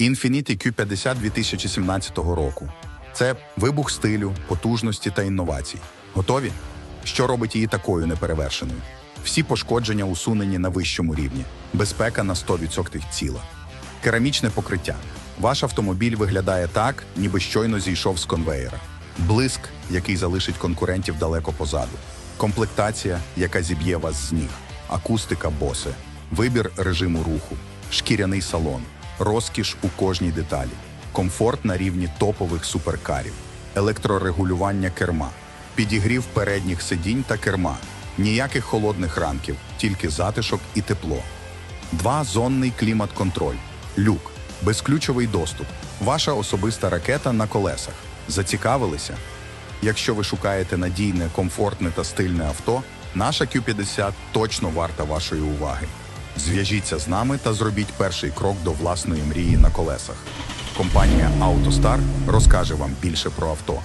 Infiniti Q50 2017 року. Це вибух стилю, потужності та інновацій. Готові? Що робить її такою неперевершеною? Всі пошкодження усунені на вищому рівні. Безпека на 100% ціла. Керамічне покриття. Ваш автомобіль виглядає так, ніби щойно зійшов з конвеєра. Блиск, який залишить конкурентів далеко позаду. Комплектація, яка зіб'є вас з ніг. Акустика босе. Вибір режиму руху. Шкіряний салон. Розкіш у кожній деталі. Комфорт на рівні топових суперкарів. Електрорегулювання керма. Підігрів передніх сидінь та керма. Ніяких холодних ранків, тільки затишок і тепло. Два зонний клімат-контроль. Люк. Безключовий доступ. Ваша особиста ракета на колесах. Зацікавилися? Якщо ви шукаєте надійне, комфортне та стильне авто, наша Q50 точно варта вашої уваги. Зв'яжіться з нами та зробіть перший крок до власної мрії на колесах. Компанія AutoStar розкаже вам більше про авто.